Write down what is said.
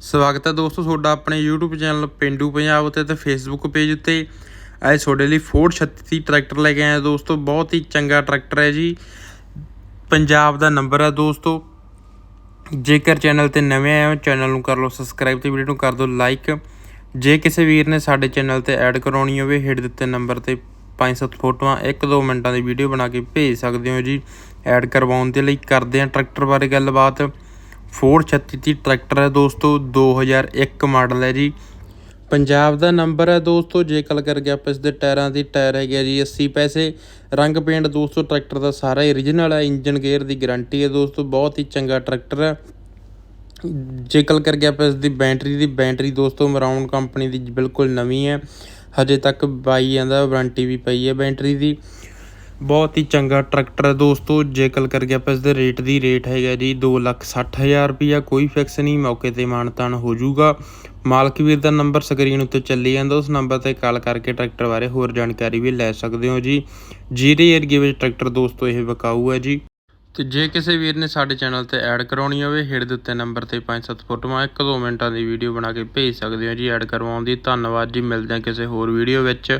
ਸਵਾਗਤ ਹੈ ਦੋਸਤੋ, ਤੁਹਾਡਾ ਆਪਣੇ YouTube ਚੈਨਲ ਪਿੰਡੂ ਪੰਜਾਬ ਉੱਤੇ ਤੇ Facebook ਪੇਜ ਉੱਤੇ। ਅੱਜ ਤੁਹਾਡੇ ਲਈ ਫੋਰਡ 36 ਟਰੈਕਟਰ ਲੈ ਕੇ ਆਏ ਦੋਸਤੋ, ਬਹੁਤ ਹੀ ਚੰਗਾ ਟਰੈਕਟਰ ਹੈ ਜੀ। ਪੰਜਾਬ ਦਾ ਨੰਬਰ ਹੈ ਦੋਸਤੋ। ਜੇਕਰ ਚੈਨਲ ਤੇ ਨਵੇਂ ਆਏ ਹੋ, ਚੈਨਲ ਨੂੰ ਕਰ ਲਓ ਸਬਸਕ੍ਰਾਈਬ ਤੇ ਵੀਡੀਓ ਨੂੰ ਕਰ ਦਿਓ ਲਾਈਕ ਜੇ ਕਿਸੇ ਵੀਰ ਨੇ ਸਾਡੇ ਚੈਨਲ ਤੇ ਐਡ ਕਰਾਉਣੀ ਹੋਵੇ, ਹੇਠ ਦਿੱਤੇ ਨੰਬਰ ਤੇ 5-7 ਫੋਟੋਆਂ 1-2 ਮਿੰਟਾਂ ਦੀ ਵੀਡੀਓ ਬਣਾ ਕੇ ਭੇਜ ਸਕਦੇ ਹੋ ਜੀ। ਐਡ ਕਰਵਾਉਣ ਦੇ ਲਈ ਕਰਦੇ ਹਾਂ ਟਰੈਕਟਰ ਬਾਰੇ ਗੱਲਬਾਤ। ਫੋਰਡ 36 ਟਰੈਕਟਰ ਹੈ ਦੋਸਤੋ 2001 ਮਾਡਲ ਹੈ ਜੀ। ਪੰਜਾਬ ਦਾ ਨੰਬਰ ਹੈ ਦੋਸਤੋ, ਜੇ ਗੱਲ ਕਰ ਗਿਆ ਆਪਾਂ ਇਸ ਦੇ ਟਾਇਰਾਂ ਦੀ, ਟਾਇਰ ਹੈਗਾ ਜੀ 80 ਪੈਸੇ। ਰੰਗ ਪੇਂਟ ਦੋਸਤੋ, ਟਰੈਕਟਰ ਦਾ ਸਾਰਾ ਹੀ origignal ਹੈ, ਇੰਜਨ ਗੇਅਰ ਦੀ ਗਾਰੰਟੀ ਹੈ ਦੋਸਤੋ, ਬਹੁਤ ਹੀ ਚੰਗਾ ਟਰੈਕਟਰ ਹੈ। ਜੇ ਗੱਲ ਕਰ ਗਿਆ ਆਪਾਂ ਇਸ ਦੀ ਬੈਟਰੀ ਦੀ ਬੈਟਰੀ ਦੋਸਤੋ ਮਰਾਊਨ ਕੰਪਨੀ ਦੀ ਬਿਲਕੁਲ ਨਵੀਂ ਹੈ। ਹਜੇ ਤੱਕ ਬਾਈ ਦਾ ਵਾਰੰਟੀ ਵੀ ਪਈ ਹੈ ਬੈਟਰੀ ਦੀ। ਬਹੁਤ ਹੀ ਚੰਗਾ ਟਰੈਕਟਰ ਹੈ ਦੋਸਤੋ, ਜੇ ਗੱਲ ਕਰਕੇ ਆਪਾਂ ਇਸ ਦੇ ਰੇਟ ਦੀ ਰੇਟ ਹੈਗਾ ਜੀ 260000 ਰੁਪਿਆ ਕੋਈ ਫਿਕਸ ਨਹੀਂ, ਮੌਕੇ ਤੇ ਮਾਨਤਾਨ ਹੋ ਜਾਊਗਾ। ਮਾਲਕ ਵੀਰ ਦਾ ਨੰਬਰ ਸਕਰੀਨ ਉੱਤੇ ਚੱਲੀ ਜਾਂਦਾ, ਉਸ ਨੰਬਰ ਤੇ ਕਾਲ ਕਰਕੇ ਟਰੈਕਟਰ ਬਾਰੇ ਹੋਰ ਜਾਣਕਾਰੀ ਵੀ ਲੈ ਸਕਦੇ ਹੋ ਜੀ। ਜੀਰੇ ਏਰੀਏ ਵਿੱਚ ਟਰੈਕਟਰ ਦੋਸਤੋ, ਇਹ ਵਿਕਾਊ ਹੈ ਜੀ। ਤੇ ਜੇ ਕਿਸੇ ਵੀਰ ਨੇ ਸਾਡੇ ਚੈਨਲ ਤੇ ਐਡ ਕਰਾਉਣੀ ਹੋਵੇ, ਹੇਠ ਦੇ ਉੱਤੇ ਨੰਬਰ ਤੇ 5-7 ਫੋਟੋਆਂ 1-2 ਮਿੰਟਾਂ ਦੀ ਵੀਡੀਓ ਬਣਾ ਕੇ ਭੇਜ ਸਕਦੇ ਹੋ ਜੀ ਐਡ ਕਰਵਾਉਣ ਦੀ। ਧੰਨਵਾਦ ਜੀ, ਮਿਲਦੇ ਹਾਂ ਕਿਸੇ ਹੋਰ ਵੀਡੀਓ ਵਿੱਚ।